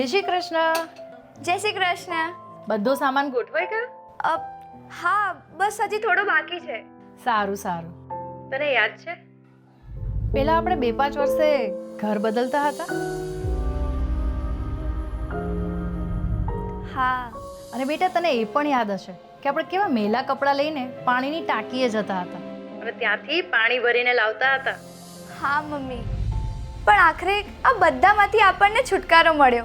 જય શ્રી કૃષ્ણ. જય શ્રી કૃષ્ણ. બધો સામાન ગોઠવાય ગયો હા બસ હજી થોડો બાકી છે. સારું સારું. તને યાદ છે? પેલા આપણે બે પાંચ વર્ષે ઘર બદલતા હતા. હા. અને બેટા તને એ પણ યાદ હશે કે આપણે કેવા મેલા કપડાં લઈને પાણીની ટાંકીએ જતા હતા. અને ત્યાંથી પાણી ભરીને લાવતા હતા. હા મમ્મી. પણ આખરે આ બધામાંથી આપણને છુટકારો મળ્યો.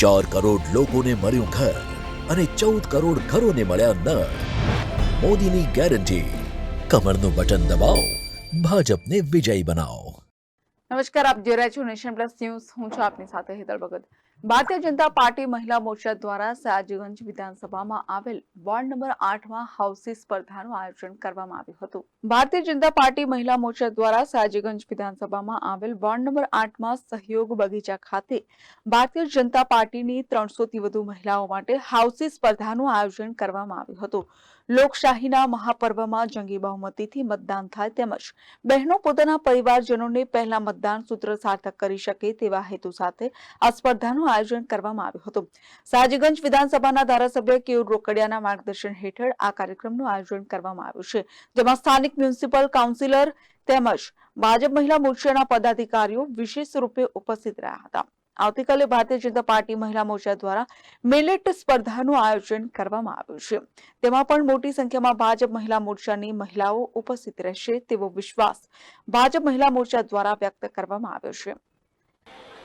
ચાર કરોડ લોકોને મળ્યું ઘર અને ચૌદ કરોડ ઘરોને મળ્યા નળ. મોદીની ગેરંટી. કમરનું બટન દબાવો. ભાજપને વિજયી બનાવો. નમસ્કાર, આપ જોઈ રહ્યા છો નેશન પ્લસ ન્યૂઝ. હું છું આપની સાથે હેતલ ભગત. ભારતીય જનતા પાર્ટી મહિલા મોરચા દ્વારા સયાજીગંજ વિધાનસભામાં આવેલ વોર્ડ નંબર આઠમાં હાઉસી સ્પર્ધાનું આયોજન કરવામાં આવ્યું હતું. ભારતીય જનતા પાર્ટી મહિલા મોરચા દ્વારા સયાજીગંજ વિધાનસભામાં આવેલ વોર્ડ નંબર આઠમાં સહયોગ બગીચા ખાતે ભારતીય જનતા પાર્ટીની ત્રણસોથી વધુ મહિલાઓ માટે હાઉસી સ્પર્ધાનું આયોજન કરવામાં આવ્યું હતું. લોકશાહીના મહાપર્વમાં જંગી બહુમતીથી મતદાન થાય તેમજ બહેનો પોતાના પરિવારજનોને પહેલા મતદાન સૂત્ર સાર્થક કરી શકે તેવા હેતુ સાથે આ સ્પર્ધાનું આયોજન કરવામાં આવ્યું હતું. સાજીગંજ વિધાનસભાના ધારાસભ્ય કેયુર રોકડિયાના માર્ગદર્શન હેઠળ આ કાર્યક્રમનું આયોજન કરવામાં આવ્યું છે, જેમાં સ્થાનિક મ્યુનિસિપલ કાઉન્સિલર તેમજ ભાજપ મહિલા મોરચાના પદાધિકારીઓ વિશેષ રૂપે ઉપસ્થિત રહ્યા હતા. આવતીકાલે ભારતીય જનતા પાર્ટી મહિલા મોરચા દ્વારા મિલેટ સ્પર્ધાનું આયોજન કરવામાં આવ્યું છે. તેમાં પણ મોટી સંખ્યામાં ભાજપ મહિલા મોરચાની મહિલાઓ ઉપસ્થિત રહેશે તેવો વિશ્વાસ ભાજપ મહિલા મોરચા દ્વારા વ્યક્ત કરવામાં આવ્યો છે.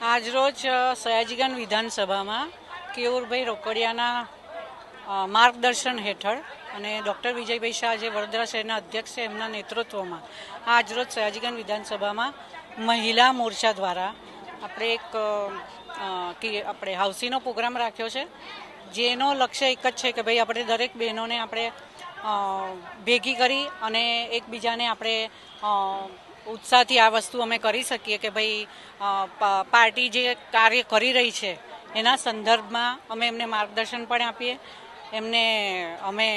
આજરોજ સયાજીગંજ વિધાનસભામાં કેયુરભાઈ રોકડિયાના માર્ગદર્શન હેઠળ અને ડૉક્ટર વિજયભાઈ શાહ જે વડોદરા શહેરના અધ્યક્ષ છે એમના નેતૃત્વમાં આજરોજ સયાજીગંજ વિધાનસભામાં મહિલા મોરચા દ્વારા આપણે એક કે આપણે હાઉસીનો પ્રોગ્રામ રાખ્યો છે, જેનો લક્ષ્ય એક જ છે કે ભાઈ આપણે દરેક બહેનોને આપણે ભેગી કરી અને એકબીજાને આપણે ઉત્સાહથી આ વસ્તુ અમે કરી શકીએ કે ભાઈ પાર્ટી જે કાર્ય કરી રહી છે, એના સંદર્ભમાં અમે એમને માર્ગદર્શન પણ આપીએ. એમને, અમે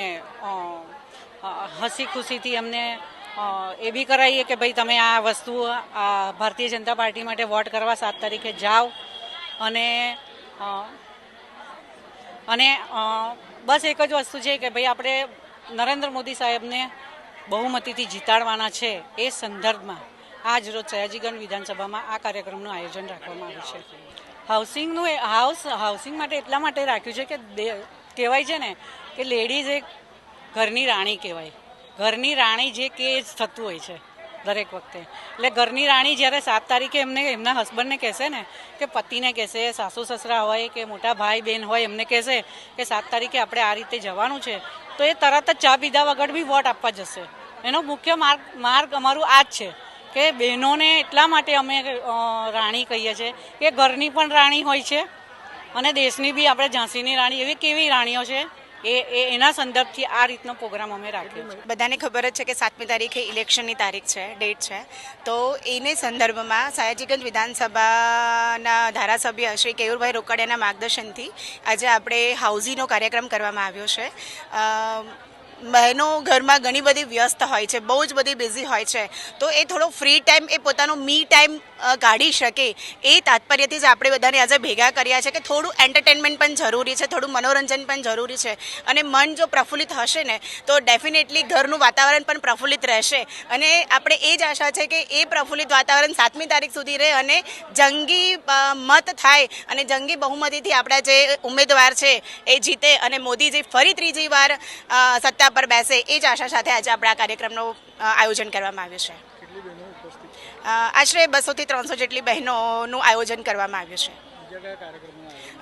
હસી ખુશીથી એમને એ બી કરાવીએ કે ભાઈ, તમે આ વસ્તુ ભારતીય જનતા પાર્ટી માટે વોટ કરવા સાત તારીખે જાઓ. અને અને બસ એક જ વસ્તુ છે કે ભાઈ, આપણે નરેન્દ્ર મોદી સાહેબને બહુમતીથી જીતાડવાના છે એ સંદર્ભમાં આજ રોજ સયાજીગંજ વિધાનસભામાં આ કાર્યક્રમનું આયોજન રાખવામાં આવ્યું છે. હાઉસિંગનું હાઉસ, હાઉસિંગ માટે એટલા માટે રાખ્યું છે કે કહેવાય છે ને કે લેડીઝ એક ઘરની રાણી કહેવાય. ઘરની રાણી જે કે જ થતું હોય છે દરેક વખતે. એટલે ઘરની રાણી જ્યારે સાત તારીખે એમને, એમના હસબન્ડને કહેશે ને કે પતિને કહેશે, સાસુ સસરા હોય કે મોટા ભાઈ બહેન હોય એમને કહેશે કે સાત તારીખે આપણે આ રીતે જવાનું છે તો એ તરત જ ચા પીધા વગર બી વોટ આપવા જશે. એનો મુખ્ય માર્ગ માર્ગ અમારું આ જ છે કે બહેનોને એટલા માટે અમે રાણી કહીએ છીએ કે ઘરની પણ રાણી હોય છે અને દેશની બી આપણે ઝાંસીની રાણી, એવી કેવી રાણીઓ છે એ એ એના સંદર્ભથી આ રીતનો પ્રોગ્રામ અમે રાખ્યો છે. બધાને ખબર જ છે કે સાતમી તારીખે ઇલેક્શનની તારીખ છે ડેટ છે. તો એને સંદર્ભમાં સયાજીગંજ વિધાનસભાના ધારાસભ્ય શ્રી કેયુરભાઈ રોકડિયાના માર્ગદર્શનથી આજે આપણે હાઉઝીનો કાર્યક્રમ કરવામાં આવ્યો છે. બહેનો ઘરમાં ઘણી બધી વ્યસ્ત હોય છે, બહુ જ બધી બિઝી હોય છે. તો એ થોડો ફ્રી ટાઈમ એ પોતાનો મી ટાઈમ કાઢી શકે. એ તાત્પર્યથી જ આપણે બધાને આજે ભેગા કર્યા છે કે થોડું એન્ટરટેનમેન્ટ પણ જરૂરી છે, થોડું મનોરંજન પણ જરૂરી છે. અને મન જો પ્રફુલ્લિત હશે ને, તો ડેફિનેટલી ઘરનું વાતાવરણ પણ પ્રફુલ્લિત રહેશે. અને આપણે એ જ આશા છે કે એ પ્રફુલ્લિત વાતાવરણ સાતમી તારીખ સુધી રહે અને જંગી મત થાય અને જંગી બહુમતીથી આપણા જે ઉમેદવાર છે એ જીતે અને મોદીજી ફરી ત્રીજી વાર સત્તા પર બેસે એ જ આશા સાથે આજે આપણે આ કાર્યક્રમનું આયોજન કરવામાં આવ્યું છે. આશરે બસોથી ત્રણસો જેટલી બહેનોનું આયોજન કરવામાં આવ્યું છે.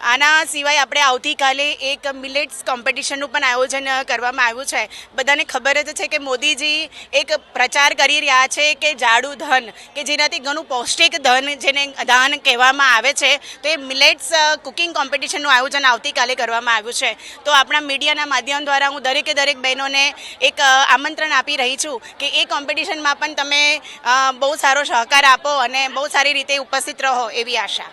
આના સિવાય આપણે આવતીકાલે એક મિલેટ્સ કોમ્પિટિશનનું પણ આયોજન કરવામાં આવ્યું છે. બધાને ખબર જ છે કે મોદીજી એક પ્રચાર કરી રહ્યા છે કે જાડું ધન, કે જેનાથી ઘણું પૌષ્ટિક ધન જેને દાન કહેવામાં આવે છે, તો એ મિલેટ્સ કુકિંગ કોમ્પિટિશનનું આયોજન આવતીકાલે કરવામાં આવ્યું છે. તો આપણા મીડિયાના માધ્યમ દ્વારા હું દરેકે દરેક બહેનોને એક આમંત્રણ આપી રહી છું કે એ કોમ્પિટિશનમાં પણ તમે બહુ સારો સહકાર આપો અને બહુ સારી રીતે ઉપસ્થિત રહો એવી આશા.